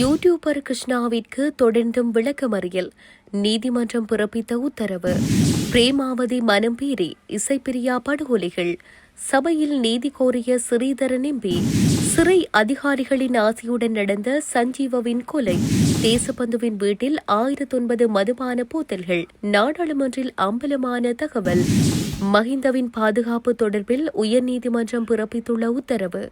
YouTuber கிருஷ்ணாவிற்கு தொடர்ந்தும் விளக்கமறியல் நீதிமன்றம் பிறப்பித்த உத்தரவு. பிரேமாவதி மனம்பீரி இசைப்பிரியா படுகொலைகள். சபையில் நீதி கோரிய ஸ்ரீதரன் எம்பி சிறை அதிகாரிகளின் ஆசையுடன் நடந்த சஞ்சீவவின் கொலை. தேசபந்துவின் வீட்டில் ஆயிரத்தொன்பது மதுபான போத்தல்கள். நாடாளுமன்றில் அம்பலமான தகவல். மஹிந்தவின் பாதுகாப்பு தொடர்பில் உயர்நீதிமன்றம் பிறப்பித்துள்ள உத்தரவு.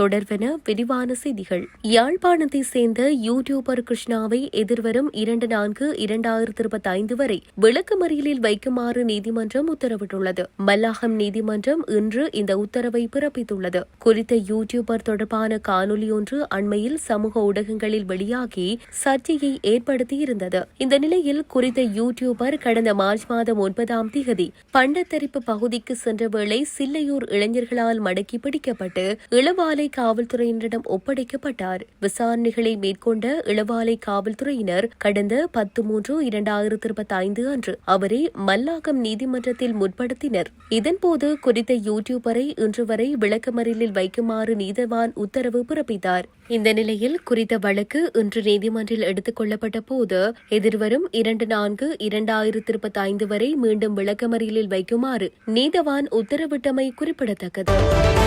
தொடர்வன விரிவான செய்திகள். யாழ்ப்பாணத்தை சேர்ந்த யூடியூபர் கிருஷ்ணாவை எதிர்வரும் இரண்டு நான்கு இரண்டாயிரத்தி இருபத்தி ஐந்து வரை விளக்கமறியலில் வைக்குமாறு நீதிமன்றம் உத்தரவிட்டுள்ளது. மல்லாகம் நீதிமன்றம் இன்று இந்த உத்தரவை பிறப்பித்துள்ளது. குறித்த யூடியூபர் தொடர்பான காணொலி ஒன்று அண்மையில் சமூக ஊடகங்களில் வெளியாகி சர்ச்சையை ஏற்படுத்தியிருந்தது. இந்த நிலையில் குறித்த யூடியூபர் கடந்த மார்ச் மாதம் ஒன்பதாம் தேதி பண்டத்தரிப்பு பகுதிக்கு சென்ற வேளை சில்லையூர் இளைஞர்களால் மடக்கி பிடிக்கப்பட்டு இளவாலை காவல்துறையினரிடம் ஒப்படைக்கப்பட்டார். விசாரணைகளை மேற்கொண்ட இளவாலை காவல்துறையினர் கடந்த பத்து மூன்று இரண்டாயிரத்தி இருபத்தி ஐந்து அன்று அவரை மல்லாகம் நீதிமன்றத்தில் முற்படுத்தினர். இதன்போது குறித்த யூடியூபரை இன்று வரை விளக்கமறியலில் வைக்குமாறு நீதவான் உத்தரவு பிறப்பித்தார். இந்த நிலையில் குறித்த வழக்கு இன்று நீதிமன்றில் எடுத்துக் கொள்ளப்பட்ட போது எதிர்வரும் இரண்டு நான்கு இரண்டாயிரத்தி இருபத்தி ஐந்து வரை மீண்டும் விளக்கமறியலில் வைக்குமாறு நீதவான் உத்தரவிட்டமை குறிப்பிடத்தக்கது.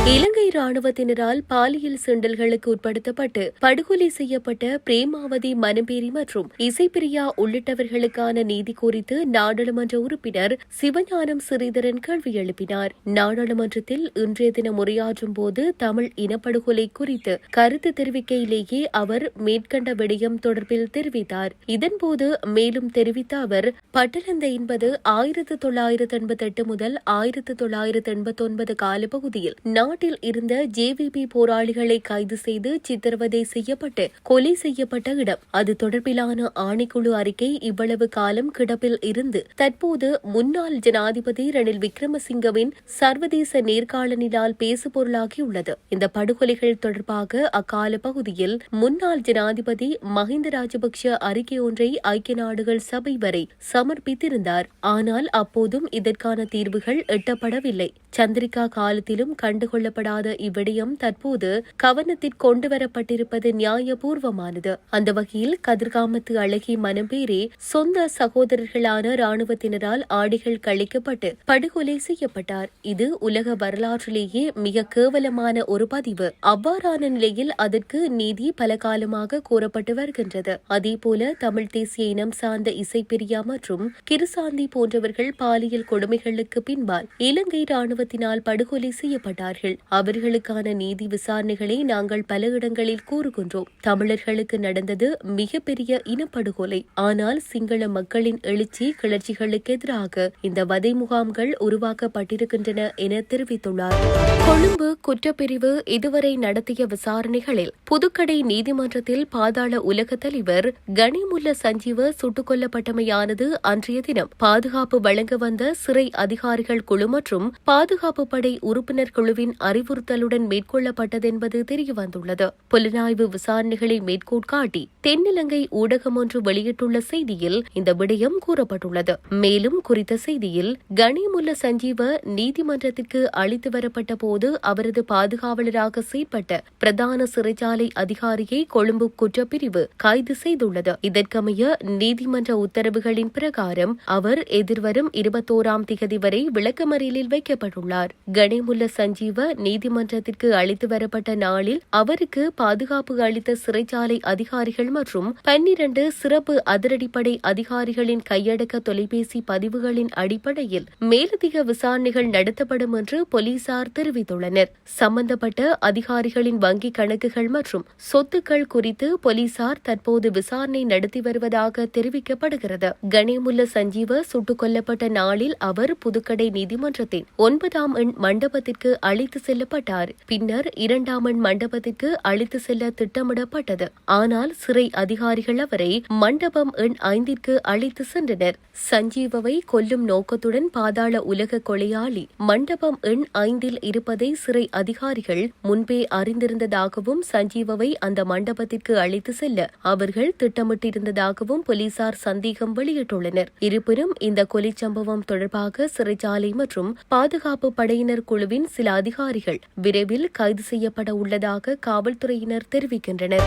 இலங்கை ராணுவத்தினரால் பாலியல் சீண்டல்களுக்கு உட்படுத்தப்பட்டு படுகொலை செய்யப்பட்ட பிரேமாவதி மனம்பேரி மற்றும் இசைப்பிரியா உள்ளிட்டவர்களுக்கான நீதி குறித்து நாடாளுமன்ற உறுப்பினர் சிவஞானம் ஸ்ரீதரன் கேள்வி எழுப்பினார். நாடாளுமன்றத்தில் இன்றைய தினம் உரையாற்றும் போது தமிழ் இனப்படுகொலை குறித்து கருத்து தெரிவிக்கையிலேயே அவர் மேற்கண்ட விடயம் தொடர்பில் தெரிவித்தார். இதன்போது மேலும் தெரிவித்த அவர் பட்டலந்த என்பது ஆயிரத்து தொள்ளாயிரத்து எண்பத்தி எட்டு முதல் ஆயிரத்து தொள்ளாயிரத்து எண்பத்தி ஒன்பது காலப்பகுதியில் நாட்டில் இருந்த ஜேவிபி போராளிகளை கைது செய்து சித்திரவதை செய்யப்பட்டு கொலை செய்யப்பட்ட இடம். அது தொடர்பிலான ஆணைக்குழு அறிக்கை இவ்வளவு காலம் கிடப்பில் இருந்து தற்போது முன்னாள் ஜனாதிபதி ரணில் விக்ரமசிங்கவின் சர்வதேச நேர்காணலினால் பேசுபொருளாகியுள்ளது. இந்த படுகொலைகள் தொடர்பாக அக்கால பகுதியில் முன்னாள் ஜனாதிபதி மஹிந்த ராஜபக்ஷ அறிக்கை ஒன்றை ஐக்கிய நாடுகள் சபை வரை சமர்ப்பித்திருந்தார். ஆனால் அப்போதும் இதற்கான தீர்வுகள் எட்டப்படவில்லை. சந்திரிகா காலத்திலும் கண்டுகொள்ளப்படாத இவ்விடயம் தற்போது கவனத்தில் கொண்டுவரப்பட்டிருப்பது நியாயபூர்வமானது. அந்த வகையில் கதிர்காமத்து அழகி மனம்பேரே சொந்த சகோதரர்களான ராணுவத்தினரால் ஆடிகள் கழிக்கப்பட்டு படுகொலை செய்யப்பட்டார். இது உலக வரலாற்றிலேயே மிக கேவலமான ஒரு பதிவு. அவ்வாறான நிலையில் அதற்கு நீதி பல காலமாக கூறப்பட்டு வருகின்றது. அதேபோல தமிழ் தேசிய இனம் சார்ந்த இசைப்பிரியா மற்றும் கிருசாந்தி போன்றவர்கள் பாலியல் கொடுமைகளுக்கு பின்பால் இலங்கை ராணுவத்தினால் படுகொலை செய்யப்பட்டார்கள். அவர்களுக்கான நீதி விசாரணைகளை நாங்கள் பல இடங்களில் கூறுகின்றோம். தமிழர்களுக்கு நடந்தது மிகப்பெரிய இனப்படுகொலை. ஆனால் சிங்கள மக்களின் எழுச்சி கிளர்ச்சிகளுக்கு எதிராக இந்த வதை முகாம்கள் உருவாக்கப்பட்டிருக்கின்றன என தெரிவித்துள்ளார். கொழும்பு குற்றப்பிரிவு இதுவரை நடத்திய விசாரணைகளில் புதுக்கடை நீதிமன்றத்தில் பாதாள உலக தலைவர் கனிமுல்ல சஞ்சீவ சுட்டுக் கொல்லப்பட்டமையானது அன்றைய தினம் பாதுகாப்பு வழங்க வந்த சிறை அதிகாரிகள் குழு மற்றும் பாதுகாப்பு படை உறுப்பினர் குழுவின் அறிவுறுத்தலுடன் மேற்கொள்ளப்பட்ட என்பது தெரியவந்துள்ளது. புலனாய்வு விசாரணைகளை மேற்கோள் காட்டி தென்னிலங்கை ஊடகம் ஒன்று வெளியிட்டுள்ள செய்தியில் இந்த விடயம் கூறப்பட்டுள்ளது. மேலும் குறித்த செய்தியில் கனிமுல்ல சஞ்சீவ நீதிமன்றத்திற்கு அழைத்து வரப்பட்ட போது அவரது பாதுகாவலராக செயற்பட்ட பிரதான சிறைச்சாலை அதிகாரியை கொழும்பு குற்றப்பிரிவு கைது செய்துள்ளது. இதற்கமைய நீதிமன்ற உத்தரவுகளின் பிரகாரம் அவர் எதிர்வரும் இருபத்தோராம் திகதி வரை விளக்கமறியலில் வைக்கப்பட்டுள்ளார். கனிமுல்ல சஞ்சீவ நீதிமன்றத்திற்கு அழைத்து வரப்பட்ட நாளில் அவருக்கு பாதுகாப்பு அளித்த சிறைச்சாலை அதிகாரிகள் மற்றும் பன்னிரண்டு சிறப்பு அதிரடிப்படை அதிகாரிகளின் கையடக்க தொலைபேசி பதிவுகளின் அடிப்படையில் மேலதிக விசாரணைகள் நடத்தப்படும் என்று போலீசார் தெரிவித்துள்ளனர். சம்பந்தப்பட்ட அதிகாரிகளின் வங்கிக் கணக்குகள் மற்றும் சொத்துக்கள் குறித்து போலீசார் தற்போது விசாரணை நடத்தி வருவதாக தெரிவிக்கப்படுகிறது. கணேமுல்ல சஞ்சீவ சுட்டுக் கொல்லப்பட்ட நாளில் அவர் புதுக்கடை நீதிமன்றத்தின் ஒன்பதாம் எண் மண்டபத்திற்கு அழைத்து செல்லப்பட்டார். பின்னர் இரண்டாம் எண் மண்டபத்திற்கு அழைத்து செல்ல திட்டமிடப்பட்டது. ஆனால் சிறை அதிகாரிகள் அவரை மண்டபம் எண் ஐந்திற்கு அழைத்து சென்றனர். சஞ்சீவவை கொல்லும் நோக்கத்துடன் பாதாள உலக கொலையாளி மண்டபம் எண் ஐந்தில் இருப்பதை சிறை அதிகாரிகள் முன்பே அறிந்திருந்ததாகவும் சஞ்சீவவை அந்த மண்டபத்திற்கு அழைத்து செல்ல அவர்கள் திட்டமிட்டிருந்ததாகவும் போலீசார் சந்தேகம் வெளியிட்டுள்ளனர். இருப்பினும் இந்த கொலை சம்பவம் தொடர்பாக சிறைச்சாலை மற்றும் பாதுகாப்பு படையினர் குழுவின் சில அதிகாரிகள் விரைவில் கைது செய்யப்பட உள்ளதாக காவல்துறையினர் தெரிவிக்கின்றனர்.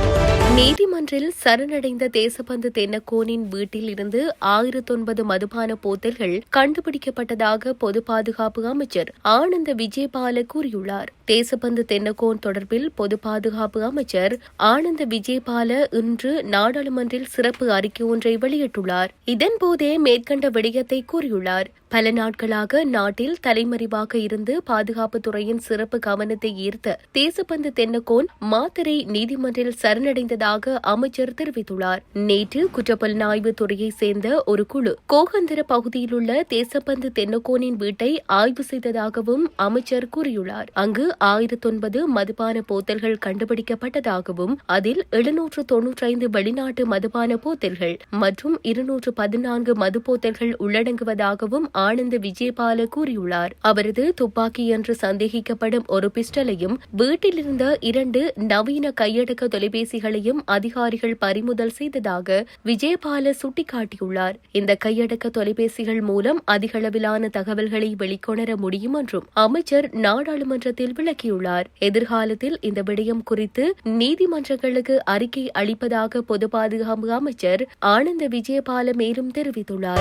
நீதிமன்றில் சரணடைந்த தேசபந்து தென்னக்கோனின் வீட்டில் இருந்து ஆயிரத்தொன்பது மதுபான போத்தல்கள் கண்டுபிடிக்கப்பட்டதாக பொது பாதுகாப்பு அமைச்சர் ஆனந்த விஜயபால கூறியுள்ளார். தேசபந்து தென்னக்கோன் தொடர்பில் பொது பாதுகாப்பு அமைச்சர் ஆனந்த விஜயபால இன்று நாடாளுமன்றில் சிறப்பு அறிக்கை ஒன்றை வெளியிட்டுள்ளார். இதன்போதே மேற்கண்ட விடயத்தை கூறியுள்ளார். பல நாட்களாக நாட்டில் தலைமறைவாக இருந்து பாதுகாப்பு துறையின் சிறப்பு கவனத்தை ஈர்த்த தேசபந்து தென்னக்கோன் மாத்தரை நீதிமன்றில் சரணடைந்ததாக அமைச்சர் தெரிவித்துள்ளார். நேற்று குற்றப்புலனாய்வு துறையைச் சேர்ந்த ஒரு குழு கோகந்தர பகுதியில் உள்ள தேசபந்து தென்னக்கோனின் வீட்டை ஆய்வு செய்ததாகவும் அமைச்சர் கூறியுள்ளார். அங்கு ஆயிரத்தொன்பது மதுபான போத்தல்கள் கண்டுபிடிக்கப்பட்டதாகவும் அதில் எழுநூற்று தொன்னூற்றி ஐந்து வெளிநாட்டு மதுபான போத்தல்கள் மற்றும் இருநூற்று பதினான்கு மது போத்தல்கள் உள்ளடங்குவதாகவும் ஆனந்த் விஜயபால கூறியுள்ளார். அவரது துப்பாக்கி என்று சந்தேகிக்கப்படும் ஒரு பிஸ்டலையும் வீட்டில் இருந்த இரண்டு நவீன கையடக்க தொலைபேசிகளையும் அதிகாரிகள் பறிமுதல் செய்ததாக விஜயபால சுட்டிக்காட்டியுள்ளார். இந்த கையடக்க தொலைபேசிகள் மூலம் அதிகளவிலான தகவல்களை வெளிக்கொணர முடியும் என்றும் அமைச்சர் நாடாளுமன்றத்தில் விளக்கியுள்ளார். எதிர்காலத்தில் இந்த விடயம் குறித்து நீதிமன்றங்களுக்கு அறிக்கை அளிப்பதாக பொது பாதுகாப்பு அமைச்சர் ஆனந்த விஜயபால மேலும் தெரிவித்துள்ளார்.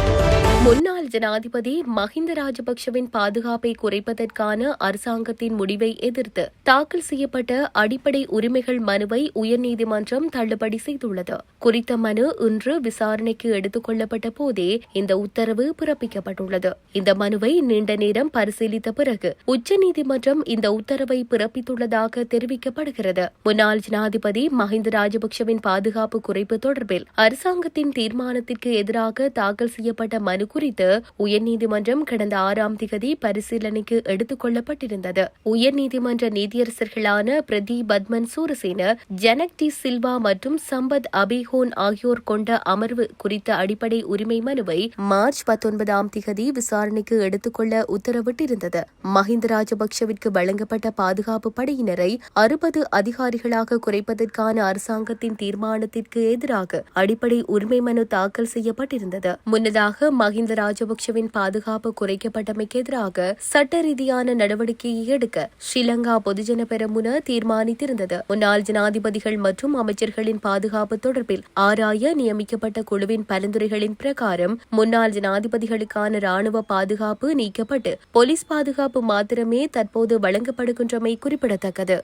முன்னாள் ஜனாதிபதி மஹிந்த ராஜபக்சவின் பாதுகாப்பை குறைப்பதற்கான அரசாங்கத்தின் முடிவை எதிர்த்து தாக்கல் செய்யப்பட்ட அடிப்படை உரிமைகள் மனுவை உயர்நீதிமன்றம் தள்ளுபடி செய்துள்ளது. குறித்த மனு இன்று விசாரணைக்கு எடுத்துக் கொள்ளப்பட்ட போதே இந்த உத்தரவு பிறப்பிக்கப்பட்டுள்ளது. இந்த மனுவை நீண்ட நேரம் பரிசீலித்த பிறகு உச்சநீதிமன்றம் இந்த உத்தரவு உத்தரவை பிறப்பித்துள்ளதாக தெரிவிக்கப்படுகிறது. முன்னாள் ஜனாதிபதி மஹிந்த ராஜபக்சவின் பாதுகாப்பு குறைப்பு தொடர்பில் அரசாங்கத்தின் தீர்மானத்திற்கு எதிராக தாக்கல் செய்யப்பட்ட மனு குறித்து உயர்நீதிமன்றம் கடந்த ஆறாம் திகதி பரிசீலனைக்கு எடுத்துக் கொள்ளப்பட்டிருந்தது. உயர்நீதிமன்ற நீதியரசர்களான பிரதி பத்மன் சூரசேன ஜனக் டி சில்வா மற்றும் சம்பத் அபிஹோன் ஆகியோர் கொண்ட அமர்வு குறித்த அடிப்படை உரிமை மனுவை மார்ச் பத்தொன்பதாம் திகதி விசாரணைக்கு எடுத்துக்கொள்ள உத்தரவிட்டிருந்தது. மஹிந்த ராஜபக்சவிற்கு வழங்கப்பட்ட மாவட்ட பாதுகாப்பு படையினரை அறுபது அதிகாரிகளாக குறைப்பதற்கான அரசாங்கத்தின் தீர்மானத்திற்கு எதிராக அடிப்படை உரிமை மனு தாக்கல் செய்யப்பட்டிருந்தது. முன்னதாக மஹிந்த ராஜபக்சவின் பாதுகாப்பு குறைக்கப்பட்டமைக்கு எதிராக சட்ட ரீதியான நடவடிக்கையை எடுக்க ஸ்ரீலங்கா பொதுஜன பெரமுன தீர்மானித்திருந்தது. முன்னாள் ஜனாதிபதிகள் மற்றும் அமைச்சர்களின் பாதுகாப்பு தொடர்பில் ஆராய நியமிக்கப்பட்ட குழுவின் பரிந்துரைகளின் பிரகாரம் முன்னாள் ஜனாதிபதிகளுக்கான ராணுவ பாதுகாப்பு நீக்கப்பட்டு போலீஸ் பாதுகாப்பு மாத்திரமே தற்போது வழங்கப்படும் வழங்கப்படுகின்றமை குறிப்பிடத்தக்கது.